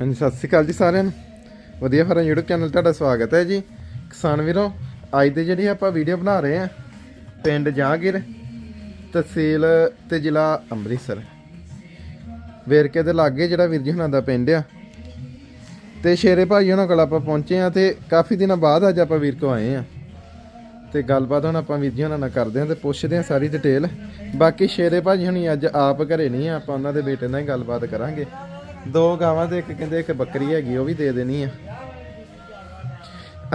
ਹਾਂਜੀ, ਸਤਿ ਸ਼੍ਰੀ ਅਕਾਲ ਜੀ ਸਾਰਿਆਂ ਨੂੰ। ਵਧੀਆ ਫਰਾਂ YouTube ਚੈਨਲ ਤੁਹਾਡਾ ਸਵਾਗਤ ਹੈ ਜੀ। ਕਿਸਾਨ ਵੀਰੋ, ਅੱਜ ਦੇ ਜਿਹੜੀ ਆਪਾਂ ਵੀਡੀਓ ਬਣਾ ਰਹੇ ਆ ਪਿੰਡ ਜਹਾਂਗੀਰ ਤਹਿਸੀਲ ਤੇ ਜ਼ਿਲ੍ਹਾ ਅੰਮ੍ਰਿਤਸਰ। ਵੇਰਕੇ ਦੇ ਲਾਗੇ ਜਿਹੜਾ ਵੀਰ ਜੀ ਹੁਣਾਂ ਦਾ ਪਿੰਡ ਆ। ਤੇ ਸ਼ੇਰੇ ਭਾਈ ਉਹਨਾਂ ਕੋਲ ਆਪਾਂ ਪਹੁੰਚੇ ਆ ਤੇ ਕਾਫੀ ਦਿਨਾਂ ਬਾਅਦ ਅੱਜ ਆਪਾਂ ਵੀਰ ਕੋ ਆਏ ਆ ਤੇ ਗੱਲਬਾਤ ਹੁਣ ਆਪਾਂ ਵੀਰ ਜੀ ਹੁਣਾਂ ਨਾਲ ਕਰਦੇ ਆ ਤੇ ਪੁੱਛਦੇ ਆ ਸਾਰੀ ਡਿਟੇਲ ਬਾਕੀ ਸ਼ੇਰੇ ਭਾਜੀ ਹੁਣੀ ਅੱਜ ਆਪ ਘਰੇ ਨਹੀਂ ਆ, ਆਪਾਂ ਉਹਨਾਂ ਦੇ ਬੇਟੇ ਨਾਲ ਹੀ ਗੱਲਬਾਤ ਕਰਾਂਗੇ। ਦੋ ਗਾਵਾਂ ਤੇ ਇੱਕ ਕਹਿੰਦੇ ਇੱਕ ਬੱਕਰੀ ਹੈਗੀ ਉਹ ਵੀ ਦੇ ਦੇਣੀ ਆ।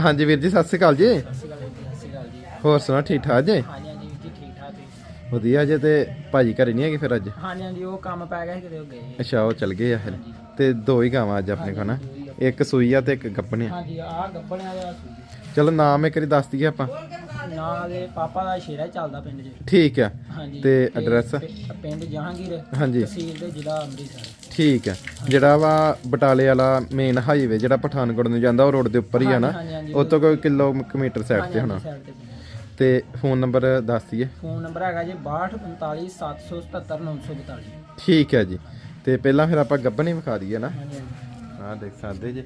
ਹਾਂਜੀ ਵੀਰ ਜੀ ਸਤਿ ਸ਼੍ਰੀ ਅਕਾਲ ਜੀ। ਹੋਰ ਸੁਣਾ ਠੀਕ ਠਾਕ ਜੀ? ਵਧੀਆ ਜੇ ਤੇ ਭਾਜੀ ਘਰੇ ਨਹੀਂ ਹੈਗੇ ਫਿਰ ਅੱਜ? ਹਾਂਜੀ ਹਾਂਜੀ ਉਹ ਕੰਮ ਪੈ ਗਿਆ ਸੀ ਕਿਤੇ ਉਹ ਗਏ ਅੱਛਾ ਉਹ ਚਲ ਗਏ ਆ ਫਿਰ। ਤੇ ਦੋ ਹੀ ਗਾਵਾਂ ਅੱਜ ਆਪਣੇ ਕੋਲ ਨਾ। ਇੱਕ ਸੂਈ ਆ ਤੇ ਇੱਕ ਗੱਪਣ ਆ। ਹਾਂਜੀ ਆਹ ਦਾ ਸੂਈ ਚਲੋ ਨਾਮ ਇੱਕ ਵਾਰੀ ਦੱਸ ਦਈਏ ਆਪਾਂ। ਨਾਂ ਦੇ ਪਾਪਾ ਦਾ ਸ਼ੇਰਾ ਚੱਲਦਾ ਪਿੰਡ 'ਚ। ਠੀਕ ਹਾਂਜੀ। ਤੇ address? ਪਿ- ਪਿੰਡ ਜਹਾਂਗੀਰ ਹਾਂਜੀ। ਤਹਿਸੀਲ ਦੇ ਜ਼ਿਲ੍ਹਾ ਅੰਮ੍ਰਿਤਸਰ। ਠੀਕ ਆ ਜਿਹੜਾ ਵਾ ਬਟਾਲੇ ਵਾਲਾ ਮੇਨ ਹਾਈਵੇ ਜਿਹੜਾ ਪਠਾਨਕੋਟ ਨੂੰ ਜਾਂਦਾ ਉਹ ਰੋਡ ਦੇ ਉੱਪਰ ਹੀ ਆ ਨਾ? ਹਾਂਜੀ, ਹਾਂਜੀ, ਉਹ ਤੋਂ ਕੋਈ ਕਿਲੋਮੀਟਰ ਸਾਈਡ ਤੇ ਹੋਣਾ। ਸਾਈਡ ਤੇ ਤੇ ਫੋਨ ਨੰਬਰ ਦੱਸ ਦਈਏ? ਫੋਨ ਨੰਬਰ ਹੈਗਾ ਜੀ 6245 777 942 ਠੀਕ ਹੈ ਜੀ। ਤੇ ਪਹਿਲਾਂ ਫਿਰ ਆਪਾਂ ਗੱਬਣ ਹੀ ਵਿਖਾ ਦਈਏ ਨਾ? ਹਾਂਜੀ ਹਾਂਜੀ। ਆਹ ਦੇਖ ਸਕਦੇ ਜੀ।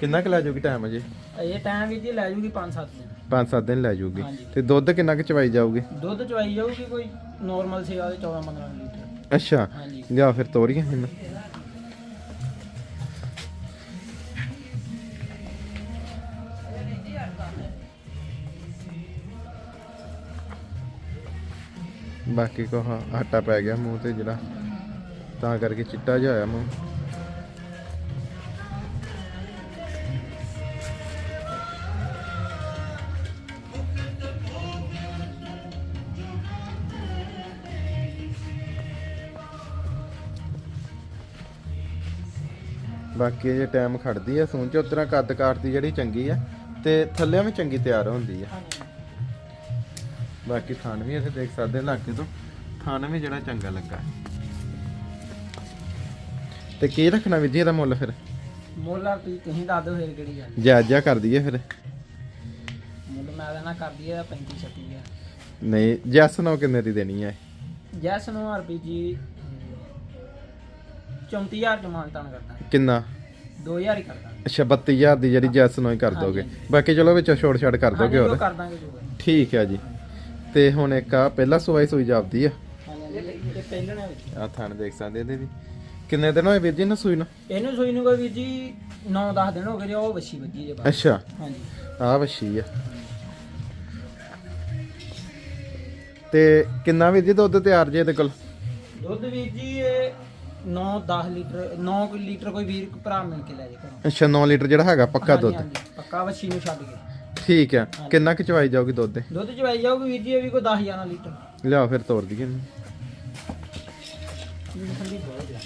ਕਿੰਨਾ ਕੁ ਲੈ ਜਾਊਗੀ ਟਾਈਮ ਅਜੇ? ਇਹ ਟਾਈਮ ਵੀ ਜੀ ਲੈ ਜੂਗੀ 5-7 ਦਿਨ। 5-7 ਦਿਨ ਲੈ ਜਾਊਗੀ। ਹਾਂਜੀ। ਤੇ ਦੁੱਧ ਕਿੰਨਾ ਕੁ ਚਵਾਈ ਜਾਊਗੀ? ਦੁੱਧ ਚਵਾਈ ਜਾਊਗੀ ਕੋਈ ਨਾਰਮਲ ਸੇਵਾ ਦੇ 14-15 ਲੀਟਰ। ਅੱਛਾ। ਹਾਂਜੀ। ਜਾਂ ਫਿਰ ਤੋਰੀਆਂ ਇਹਨਾਂ ਬਾਕੀ ਕੋ ਆਟਾ ਪੈ ਗਿਆ ਮੂੰਹ ਤੇ ਜਿਹੜਾ। ਤਾਂ ਕਰਕੇ ਚਿੱਟਾ ਜਿਹਾ ਹੋਇਆ ਮੂੰਹ। ਬਾਕੀ ਇਹ ਟਾਈਮ ਖੜਦੀ ਆ ਸੂਨ ਚ ਉਤਰਾ ਕੱਦ ਕਾਟਦੀ ਜਿਹੜੀ ਚੰਗੀ ਆ ਤੇ ਥੱਲਿਆਂ ਵੀ ਚੰਗੀ ਤਿਆਰ ਹੁੰਦੀ ਆ। ਬਾਕੀ ਥਣ ਵੀ ਇੱਥੇ ਦੇਖ ਸਕਦੇ ਲਾਗੇ ਤੋਂ। ਥਣ ਵੀ ਜਿਹੜਾ ਚੰਗਾ ਲੱਗਾ। ਤੇ ਕੀ ਰੱਖਣਾ ਵੀ ਜੀ ਇਹਦਾ ਮੁੱਲ ਫਿਰ? ਮੋਲਾ ਤੁਸੀਂ ਤੁਸੀਂ ਦੱਸ ਦਿਓ ਫਿਰ ਕਿਹੜੀ ਗੱਲ ਜਾਇਜ਼ ਜਿਹਾ ਕਰ ਦਈਏ ਫਿਰ। ਮੁੱਲ ਮੈਂ ਨਾ ਕਰਦੀ ਹੈ 35 36 ਹਜ਼ਾਰ। ਨਹੀਂ ਜੈਸ ਨੋ ਕਿੰਨੇ ਦੀ ਦੇਣੀ ਹੈ ਜੈਸ ਨੂੰ ਆਰਪੀ ਜੀ 34000 ਚ ਮਾਨਤਾਨ ਕਰਦਾ। ਕਿੰਨਾ? 2000 ਹੀ ਕਰਦਾ। ਅੱਛਾ 32000 ਦੀ ਜਿਹੜੀ ਜੈਸ ਨੋ ਹੀ ਕਰ ਦੋਗੇ। ਬਾਕੀ ਚਲੋ ਵਿੱਚੋਂ ਛੋੜ ਛਾੜ ਕਰ ਦੋਗੇ ਹੋਰ? ਕਰ ਦਾਂਗੇ ਜੋ। ਹੈ। ਠੀਕ ਹੈ ਜੀ। ਤੇ ਹੁਣ ਇੱਕ ਆ ਪਹਿਲਾ ਹੀ ਸੂਈ ਜਾਪਦੀ ਆ। ਵਿੱਚ ਆ ਥਣ ਦੇਖ ਸਕਦੇ ਇਹਦੇ ਵੀ। ਕਿੰਨੇ ਦਿਨ ਹੋਏ ਵੀਰ ਜੀ ਨਾ ਸੂਈ ਨੂੰ? ਇਹਨੂੰ ਸੋਈ ਨੂੰ ਕੋਈ ਵੀਰ ਜੀ 9-10 ਦਿਨ ਹੋ ਗਏ ਜੀ ਉਹ ਵੱਛੀ ਵੱਜੀ ਜੇ ਬਾਅਦ ਅੱਛਾ। ਹਾਂਜੀ। ਆ ਵੱਛੀ ਆ। ਤੇ ਕਿੰਨਾ ਵੀਰ ਜੀ ਦੁੱਧ ਤਿਆਰ ਜੇ ਇਹਦੇ ਕੋਲ? ਦੁੱਧ ਵੀਰ ਜੀ ਇਹ 9-10 ਲੀਟਰ 9 ਲੀਟਰ ਕੋਈ ਵੀਰ ਭਰਾ ਮਿਲ ਕੇ ਲੈ ਜੇ ਘਰੋਂ। ਅੱਛਾ 9 ਲੀਟਰ ਜਿਹੜਾ ਹੈਗਾ ਪੱਕਾ ਦੁੱਧ? ਹਾਂਜੀ, ਪੱਕਾ ਵੱਛੀ ਨੂੰ ਛੱਡ ਕੇ। ਠੀਕ ਆ ਕਿੰਨਾ ਕੁ ਚਵਾਈ ਜਾਊਗੀ ਦੁੱਧ ਦੇ ਦੁੱਧ ਚਵਾਈ ਜਾਊਗੀ ਵੀਰ ਜੀ ਇਹ ਵੀ ਕੋਈ 10 11 ਲੀਟਰ। ਲਿਆ ਫਿਰ ਤੋਰ ਦਈਏ। ਇਹਨੂੰ। ਠੰਡੀ ਬਹੁਤ ਹੈ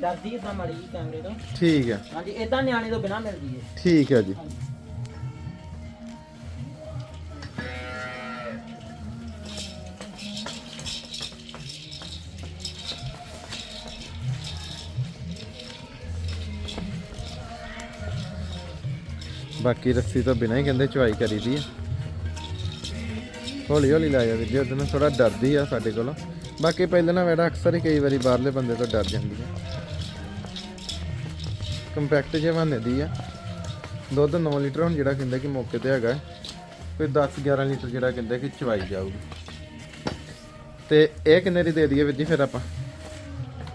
ਡਰਦੀ ਇਦਾਂ ਮਾੜੀ ਜੀ ਕੈਮਰੇ ਤੋਂ। ਠੀਕ ਆ ਹਾਂਜੀ ਇਦਾਂ ਨਿਆਣੇ ਤੋਂ ਬਿਨਾ ਮਿਲਦੀ ਹੈ ਠੀਕ ਆ ਜੀ। ਹਾਂਜੀ। ਬਾਕੀ ਰੱਸੀ ਤੋਂ ਬਿਨਾਂ ਹੀ ਕਹਿੰਦੇ ਚਵਾਈ ਕਰੀਦੀ ਆ। ਹੌਲੀ ਹੌਲੀ ਲੈ ਜਾ ਵੀਰ ਜੀ ਉਹਦੇ ਨਾਲ ਥੋੜਾ ਡਰਦੀ ਆ ਸਾਡੇ ਕੋਲੋਂ। ਬਾਕੀ ਪਹਿਲੇ ਨਾ ਮੇਰਾ ਅਕਸਰ ਹੀ ਕਈ ਵਾਰੀ ਬਾਹਰਲੇ ਬੰਦੇ ਤੋਂ ਡਰ ਜਾਂਦੀ ਆ। ਕੰਪੈਕਟ ਜਿਹਾ ਬਣੇ ਦੀ ਆ। ਦੁੱਧ 9 ਲੀਟਰ ਹੁਣ ਜਿਹੜਾ ਕਹਿੰਦਾ ਕਿ ਮੌਕੇ ਤੇ ਹੈਗਾ। ਕੋਈ 10 11 ਲੀਟਰ ਜਿਹੜਾ ਕਹਿੰਦਾ ਕਿ ਚਵਾਈ ਜਾਊਗੀ। ਤੇ ਇਹ ਕਿੰਨੇ ਦੀ ਦੇ ਦਈਏ ਵੀਰ ਜੀ ਫਿਰ ਆਪਾਂ?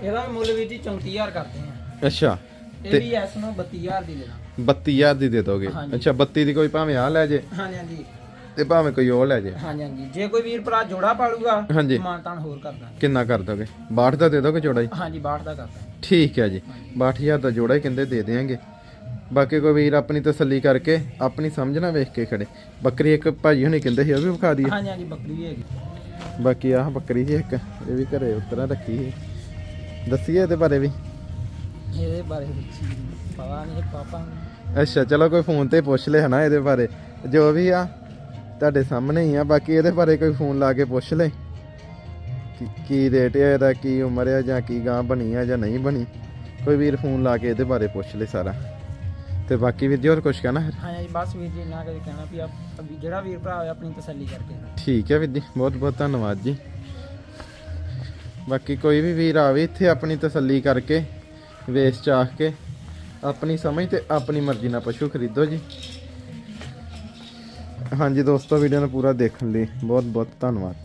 ਇਹਦਾ ਮੁੱਲ ਵੀਰ ਜੀ 34000 ਕਰਦੇ ਆ। ਅੱਛਾ। ਇਹ ਵੀ ਐਸ ਨੂੰ 32000 ਦੀ ਦੇਣਾ। 32000 ਦੀ ਦੇ ਦੋਗੇ? ਹਾਂਜੀ। ਅੱਛਾ 32 ਦੀ ਕੋਈ ਭਾਵੇਂ ਆ ਲੈ ਜੇ। ਹਾਂਜੀ ਹਾਂਜੀ। ਤੇ ਭਾਵੇਂ ਕੋਈ ਉਹ ਲੈ ਜੇ। ਹਾਂਜੀ ਹਾਂਜੀ। ਜੇ ਕੋਈ ਵੀਰ ਭਰਾ ਜੋੜਾ ਪਾਲੂਗਾ ਹਾਂਜੀ। ਮਾਨਤਾਨ ਹੋਰ ਕਰ ਦਾਂਗੇ। ਕਿੰਨਾ ਕਰ ਦੋਗੇ? 62 ਦਾ ਦੇ ਦੋਗੇ ਜੋੜਾ ਹੀ? ਹਾਂਜੀ 62 ਦਾ ਕਰ ਦਾਂਗੇ। ਠੀਕ ਹੈ ਜੀ। 62000 ਦਾ ਜੋੜਾ ਹੀ ਕਹਿੰਦੇ ਦੇ ਦੇਾਂਗੇ ਬਾਕੀ ਕੋਈ ਵੀਰ ਆਪਣੀ ਤਸੱਲੀ ਕਰਕੇ ਆਪਣੀ ਸਮਝ ਨਾ ਵੇਖ ਕੇ ਖੜੇ। ਬੱਕਰੀ ਇੱਕ ਭਾਜੀ ਹੁਣੀ ਕਹਿੰਦੇ ਸੀ ਉਹ ਵੀ ਵਿਖਾ ਦਈਏ। ਹਾਂਜੀ ਹਾਂਜੀ ਬੱਕਰੀ ਵੀ ਹੈਗੀ। ਬਾਕੀ ਆਹ ਬੱਕਰੀ ਸੀ ਇੱਕ ਇਹ ਵੀ ਘਰੇ ਉਤਰਾ ਰੱਖੀ ਸੀ। ਦੱਸੀਏ ਇਹਦੇ ਬਾਰੇ ਵੀ। ਇਹਦੇ ਬਾਰੇ ਵਿੱਚ ਪਤਾ ਨਹੀਂ ਪਾਪਾ ਨੂੰ। ਅੱਛਾ ਚਲੋ ਕੋਈ ਫੋਨ ਤੇ ਪੁੱਛ ਲੈ ਹਨਾ ਇਹਦੇ ਬਾਰੇ। ਜੋ ਵੀ ਆ ਤੁਹਾਡੇ ਸਾਹਮਣੇ ਹੀ ਆ ਬਾਕੀ ਇਹਦੇ ਬਾਰੇ ਕੋਈ ਫੋਨ ਲਾ ਕੇ ਪੁੱਛ ਲੈ। ਕਿ ਕੀ ਰੇਟ ਹੈ ਇਹਦਾ ਕੀ ਉਮਰ ਹੈ ਜਾਂ ਕੀ ਗਾਂ ਬਣੀ ਆ ਜਾਂ ਨਹੀਂ ਬਣੀ। ਕੋਈ ਵੀਰ ਫੋਨ ਲਾ ਕੇ ਇਹਦੇ ਬਾਰੇ ਪੁੱਛ ਲੈ ਸਾਰਾ। ਤੇ ਬਾਕੀ ਵੀਰ ਜੀ ਹੋਰ ਕੁਝ ਕਹਿਣਾ? ਫਿਰ ਹਾਂਜੀ ਹਾਂਜੀ ਬਸ ਵੀਰ ਜੀ ਇੰਨਾ ਕਦੇ ਕਹਿਣਾ ਵੀ ਆਪ ਵੀ ਜਿਹੜਾ ਵੀਰ ਭਰਾ ਹੋਵੇ ਆਪਣੀ ਤਸੱਲੀ ਕਰਕੇ। ਠੀਕ ਹੈ ਵੀਰ ਜੀ ਬਹੁਤ ਬਹੁਤ ਧੰਨਵਾਦ ਜੀ। ਬਾਕੀ ਕੋਈ ਵੀ ਵੀਰ ਆਵੇ ਇੱਥੇ ਆਪਣੀ ਤਸੱਲੀ ਕਰਕੇ ਵੇਚ ਆਖ ਕੇ ਆਪਣੀ ਸਮਝ ਤੇ ਆਪਣੀ ਮਰਜ਼ੀ ਨਾਲ ਪਸ਼ੂ ਖਰੀਦੋ ਜੀ। ਹਾਂਜੀ ਦੋਸਤੋ ਵੀਡੀਓ ਨੂੰ ਪੂਰਾ ਦੇਖਣ ਲਈ ਬਹੁਤ ਬਹੁਤ ਧੰਨਵਾਦ।